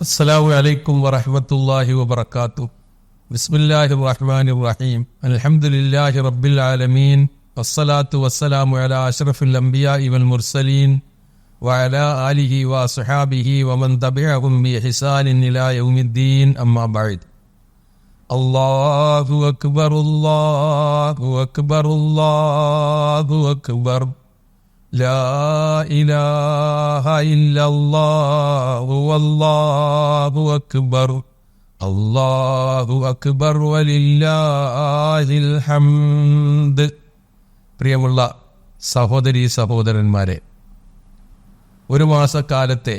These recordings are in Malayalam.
അസ്സലാമു അലൈക്കും വറഹമത്തല്ലാഹി വബർക്കാത്തു ബിസ്മില്ലാഹി റഹ്മാൻ റഹീം. അലഹമുല്ലാഹി റബ്ബിൽ ആലമീൻ. വസ്സലാത്തു വസ്സലാമു അല അഷ്റഫുൽ അംബിയ ഇവൽ മുർസലീൻ. വഅല ആലിഹി വസുഹാബിഹി വമൻ തബിഅഹും ബിഇഹ്സാനിൻ ഇലാ യൗമിദ്ദീൻ. അമ്മാ ബഅദ്. അല്ലാഹു അക്ബർ അല്ലാഹു അക്ബർ അല്ലാഹു അക്ബർ. لا إله إلا الله والله أكبر الله أكبر ولله الحمد പ്രിയമുള്ള സഹോദരി സഹോദരന്മാരെ ഒരു മാസക്കാലത്തെ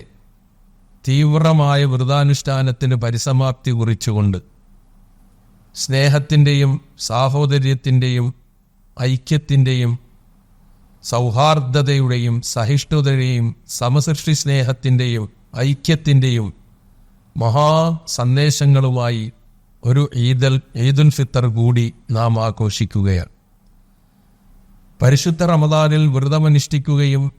തീവ്രമായ വ്രതാനുഷ്ഠാനത്തിന് പരിസമാപ്തി കുറിച്ചുകൊണ്ട് സ്നേഹത്തിൻ്റെയും സാഹോദര്യത്തിൻ്റെയും ഐക്യത്തിൻ്റെയും സൗഹാർദ്ദതയുടെയും സഹിഷ്ണുതയുടെയും സമസൃഷ്ടി സ്നേഹത്തിന്റെയും ഐക്യത്തിന്റെയും മഹാ സന്ദേശങ്ങളുമായി ഒരു ഈദൽ ഈദുൽ ഫിത്തർ കൂടി നാം ആഘോഷിക്കുകയാണ്. പരിശുദ്ധ റമദാനിൽ വ്രതമനുഷ്ഠിക്കുകയും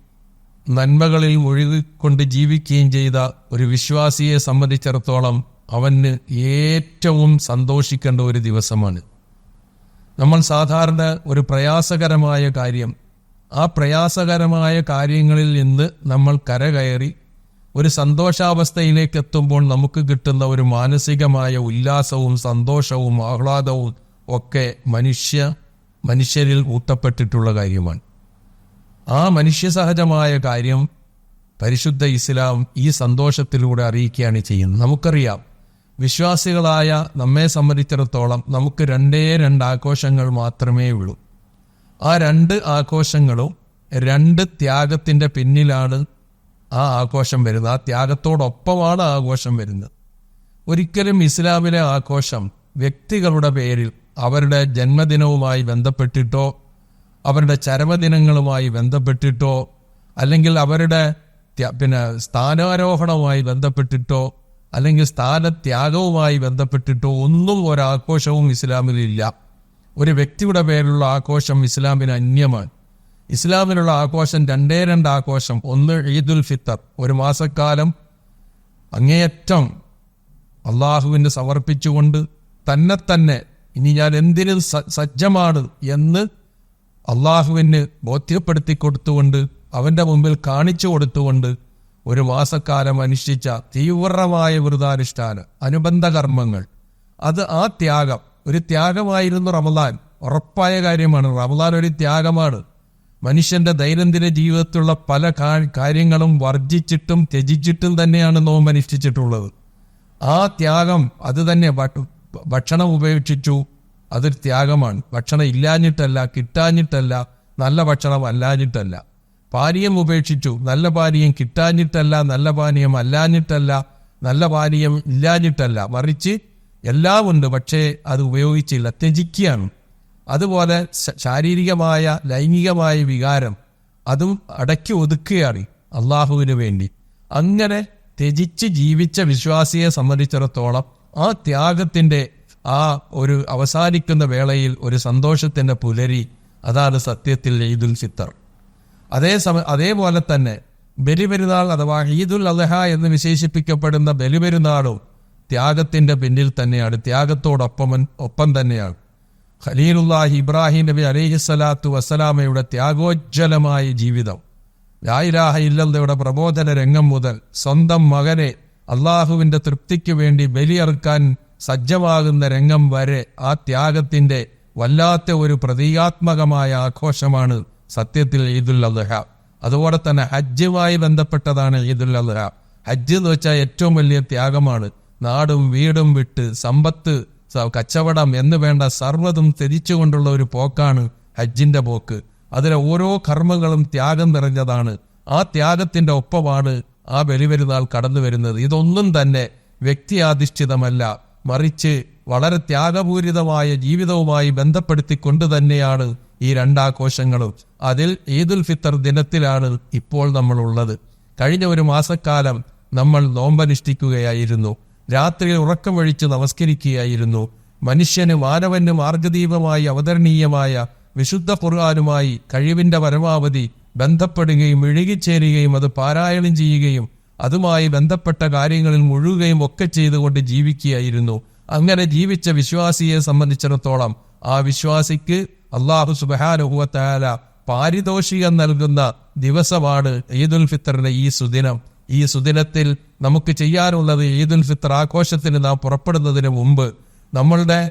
നന്മകളിൽ ഒഴുകിക്കൊണ്ട് ജീവിക്കുകയും ചെയ്ത ഒരു വിശ്വാസിയെ സംബന്ധിച്ചിടത്തോളം അവന് ഏറ്റവും സന്തോഷിക്കേണ്ട ഒരു ദിവസമാണ്. നമ്മൾ സാധാരണ ഒരു പ്രയാസകരമായ കാര്യം ആ പ്രയാസകരമായ കാര്യങ്ങളിൽ നിന്ന് നമ്മൾ കരകയറി ഒരു സന്തോഷാവസ്ഥയിലേക്ക് എത്തുമ്പോൾ നമുക്ക് കിട്ടുന്ന ഒരു മാനസികമായ ഉല്ലാസവും സന്തോഷവും ആഹ്ലാദവും ഒക്കെ മനുഷ്യ മനുഷ്യരിൽ ഊട്ടപ്പെട്ടിട്ടുള്ള കാര്യമാണ്. ആ മനുഷ്യസഹജമായ കാര്യം പരിശുദ്ധ ഇസ്ലാം ഈ സന്തോഷത്തിലൂടെ അറിയിക്കുകയാണ് ചെയ്യുന്നത്. നമുക്കറിയാം വിശ്വാസികളായ നമ്മെ സംബന്ധിച്ചിടത്തോളം നമുക്ക് രണ്ടേ രണ്ട് ആഘോഷങ്ങൾ മാത്രമേ ഉള്ളൂ. ആ രണ്ട് ആഘോഷങ്ങളും രണ്ട് ത്യാഗത്തിന്റെ പിന്നിലാണ് ആ ആഘോഷം വരുന്നത്. ആ ത്യാഗത്തോടൊപ്പമാണ് ആഘോഷം വരുന്നത്. ഒരിക്കലും ഇസ്ലാമിലെ ആഘോഷം വ്യക്തികളുടെ പേരിൽ അവരുടെ ജന്മദിനവുമായി ബന്ധപ്പെട്ടിട്ടോ അവരുടെ ചരമദിനങ്ങളുമായി ബന്ധപ്പെട്ടിട്ടോ അല്ലെങ്കിൽ അവരുടെ പിന്നെ സ്ഥാനാരോഹണവുമായി ബന്ധപ്പെട്ടിട്ടോ അല്ലെങ്കിൽ സ്ഥാനത്യാഗവുമായി ബന്ധപ്പെട്ടിട്ടോ ഒന്നും ഒരാഘോഷവും ഇസ്ലാമിലില്ല. ഒരു വ്യക്തിയുടെ പേരിലുള്ള ആഘോഷം ഇസ്ലാമിന് അന്യമാണ്. ഇസ്ലാമിലുള്ള ആഘോഷം രണ്ടേ രണ്ട് ആഘോഷം. ഒന്ന് ഈദുൽ ഫിത്തർ ഒരു മാസക്കാലം അങ്ങേയറ്റം അള്ളാഹുവിന് സമർപ്പിച്ചുകൊണ്ട് തന്നെ തന്നെ ഇനി ഞാൻ എന്തിനും സജ്ജമാണ് എന്ന് അള്ളാഹുവിന് ബോധ്യപ്പെടുത്തി കൊടുത്തുകൊണ്ട് അവന്റെ മുമ്പിൽ കാണിച്ചു കൊടുത്തുകൊണ്ട് ഒരു മാസക്കാലം അനുഷ്ഠിച്ച തീവ്രമായ വ്രതാനുഷ്ഠാനം അനുബന്ധ കർമ്മങ്ങൾ. അത് ആ ത്യാഗം. ഒരു ത്യാഗമായിരുന്നു റമദാൻ. ഉറപ്പായ കാര്യമാണ്. റമദാൻ ഒരു ത്യാഗമാണ്. മനുഷ്യന്റെ ദൈനംദിന ജീവിതത്തിലുള്ള പല കാര്യങ്ങളും വർജിച്ചിട്ടും ത്യജിച്ചിട്ടും തന്നെയാണ് നോമ്പ് അനുഷ്ഠിച്ചിട്ടുള്ളത്. ആ ത്യാഗം അത് തന്നെ ഭക്ഷണം ഉപേക്ഷിച്ചു. അതൊരു ത്യാഗമാണ്. ഭക്ഷണം ഇല്ലാഞ്ഞിട്ടല്ല കിട്ടാഞ്ഞിട്ടല്ല നല്ല ഭക്ഷണം അല്ലാഞ്ഞിട്ടല്ല. പാനീയം ഉപേക്ഷിച്ചു. നല്ല പാനീയം കിട്ടാഞ്ഞിട്ടല്ല നല്ല പാനീയം അല്ലാഞ്ഞിട്ടല്ല നല്ല പാനീയം ഇല്ലാഞ്ഞിട്ടല്ല. മറിച്ച് എല്ലാം ഉണ്ട് പക്ഷേ അത് ഉപയോഗിച്ചില്ല. ത്യജിക്കുകയാണ്. അതുപോലെ ശാരീരികമായ ലൈംഗികമായ വികാരം അതും അടക്കി ഒതുക്കുകയാണ് അള്ളാഹുവിന് വേണ്ടി. അങ്ങനെ ത്യജിച്ച് ജീവിച്ച വിശ്വാസിയെ സംബന്ധിച്ചിടത്തോളം ആ ത്യാഗത്തിന്റെ ആ ഒരു അവസാനിക്കുന്ന വേളയിൽ ഒരു സന്തോഷത്തിന്റെ പുലരി അതാണ് സത്യത്തിൽ ഈദുൽ ഫിത്തർ. അതേ സമ അതേപോലെ തന്നെ ബലിപെരുന്നാൾ അഥവാ ഈദുൽ അദ്ഹ എന്ന് വിശേഷിപ്പിക്കപ്പെടുന്ന ബലിപെരുന്നാളും ത്യാഗത്തിന്റെ പിന്നിൽ തന്നെയാണ്. ത്യാഗത്തോടൊപ്പം ഒപ്പം തന്നെയാണ്. ഖലീലുല്ലാഹി ഇബ്രാഹിം നബി അലൈഹിസ്സലാത്തു വസ്സലാമയുടെ ത്യാഗോജ്വലമായ ജീവിതം. ലായിലാഹ ഇല്ലയുടെ പ്രബോധന രംഗം മുതൽ സ്വന്തം മകനെ അള്ളാഹുവിന്റെ തൃപ്തിക്ക് വേണ്ടി ബലിയറുക്കാൻ സജ്ജമാകുന്ന രംഗം വരെ ആ ത്യാഗത്തിന്റെ വല്ലാത്ത ഒരു പ്രതീകാത്മകമായ ആഘോഷമാണ് സത്യത്തിൽ ഈദുൽ അദ്ഹ അതുപോലെ തന്നെ ഹജ്ജുമായി ബന്ധപ്പെട്ടതാണ് ഈദുൽ അദ്ഹ ഹജ്ജ് എന്ന് വെച്ചാൽ ഏറ്റവും വലിയ ത്യാഗമാണ്. നാടും വീടും വിട്ട് സമ്പത്ത് കച്ചവടം എന്ന് വേണ്ട സർവതും ത്യജിച്ചുകൊണ്ടുള്ള ഒരു പോക്കാണ് ഹജ്ജിന്റെ പോക്ക്. അതിലെ ഓരോ കർമ്മങ്ങളും ത്യാഗം നിറഞ്ഞതാണ്. ആ ത്യാഗത്തിന്റെ ഒപ്പമാണ് ആ ബലിപെരുന്നാൾ കടന്നു വരുന്നത്. ഇതൊന്നും തന്നെ വ്യക്തിയാധിഷ്ഠിതമല്ല. മറിച്ച് വളരെ ത്യാഗപൂരിതമായ ജീവിതവുമായി ബന്ധപ്പെടുത്തിക്കൊണ്ട് തന്നെയാണ് ഈ രണ്ടാഘോഷങ്ങളും. അതിൽ ഈദുൽ ഫിത്തർ ദിനത്തിലാണ് ഇപ്പോൾ നമ്മൾ ഉള്ളത് കഴിഞ്ഞ ഒരു മാസക്കാലം നമ്മൾ നോമ്പനുഷ്ഠിക്കുകയായിരുന്നു. രാത്രിയിൽ ഉറക്കം വഴിച്ച് നമസ്കരിക്കുകയായിരുന്നു. മനുഷ്യന് മാനവന് മാർഗദീപമായി അവതരണീയമായ വിശുദ്ധ ഖുർആാനുമായി കഴിവിന്റെ പരമാവധി ബന്ധപ്പെടുകയും ഇഴുകിച്ചേരുകയും അത് പാരായണം ചെയ്യുകയും അതുമായി ബന്ധപ്പെട്ട കാര്യങ്ങളിൽ മുഴുകയും ഒക്കെ ചെയ്തുകൊണ്ട് ജീവിക്കുകയായിരുന്നു. അങ്ങനെ ജീവിച്ച വിശ്വാസിയെ സംബന്ധിച്ചിടത്തോളം ആ വിശ്വാസിക്ക് അള്ളാഹു സുബാനുഹുവത്താല പാരിതോഷികം നൽകുന്ന ദിവസമാണ് ഈദുൽ ഫിത്തറിന്റെ ഈ സുദിനം. ഈ സുദിനത്തിൽ നമുക്ക് ചെയ്യാനുള്ളത് ഈദുൽ ഫിത്തർ ആഘോഷത്തിന് നാം പുറപ്പെടുന്നതിന് മുമ്പ് നമ്മളുടെ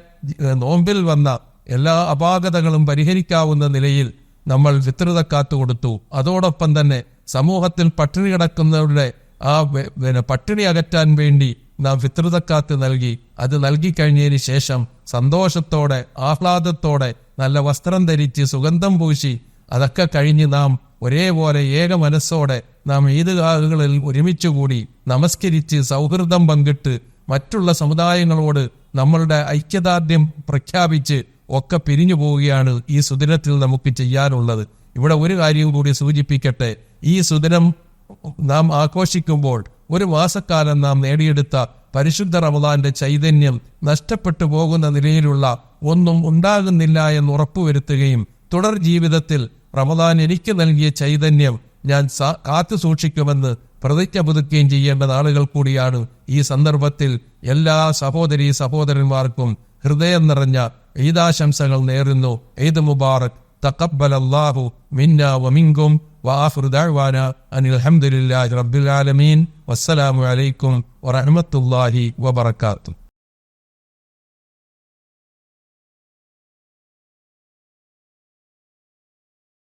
നോമ്പിൽ വന്ന എല്ലാ അപാകതകളും പരിഹരിക്കാവുന്ന നിലയിൽ നമ്മൾ ഫിത്രതക്കാത്ത് കൊടുത്തു. അതോടൊപ്പം തന്നെ സമൂഹത്തിൽ പട്ടിണി കിടക്കുന്നവരുടെ ആ പിന്നെ പട്ടിണി അകറ്റാൻ വേണ്ടി നാം ഫിത്രതക്കാത്ത് നൽകി. അത് നൽകി കഴിഞ്ഞതിന് ശേഷം സന്തോഷത്തോടെ ആഹ്ലാദത്തോടെ നല്ല വസ്ത്രം ധരിച്ച് സുഗന്ധം പൂശി അതൊക്കെ കഴിഞ്ഞ് നാം ഒരേപോലെ ഏക മനസ്സോടെ നാം ഈദ്ഗാഹുകളിൽ ഒരുമിച്ചുകൂടി നമസ്കരിച്ച് സൗഹൃദം പങ്കിട്ട് മറ്റുള്ള സമുദായങ്ങളോട് നമ്മളുടെ ഐക്യദാർഢ്യം പ്രഖ്യാപിച്ച് ഒക്കെ പിരിഞ്ഞു പോവുകയാണ് ഈ സുദിനത്തിൽ നമുക്ക് ചെയ്യാനുള്ളത്. ഇവിടെ ഒരു കാര്യം കൂടി സൂചിപ്പിക്കട്ടെ. ഈ സുദിനം നാം ആഘോഷിക്കുമ്പോൾ ഒരു മാസക്കാലം നാം നേടിയെടുത്ത പരിശുദ്ധ റമദാന്റെ ചൈതന്യം നഷ്ടപ്പെട്ടു പോകുന്ന നിലയിലുള്ള ഒന്നും ഉണ്ടാകുന്നില്ല എന്ന് ഉറപ്പുവരുത്തുകയും തുടർ ജീവിതത്തിൽ റമദാൻ എനിക്ക് നൽകിയ ചൈതന്യം ഞാൻ കാത്തു സൂക്ഷിക്കുമെന്ന് പ്രതിജ്ഞ പുതുക്കുകയും ചെയ്യേണ്ട നാളുകൾ കൂടിയാണ്. ഈ സന്ദർഭത്തിൽ എല്ലാ സഹോദരി സഹോദരന്മാർക്കും ഹൃദയം നിറഞ്ഞ ഈദാശംസകൾ നേരുന്നു. ഈദ് മുബാറക്. തക്കബൽ മിന്ന വമിങ്കും വാഫുദാഴ്വാന അനിൽ അഹമ്മദില്ലാ റബ്ബുലാലമീൻ വസ്സലാമു അലൈക്കും വറഹമത്തുല്ലാഹി വബർക്കാത്തു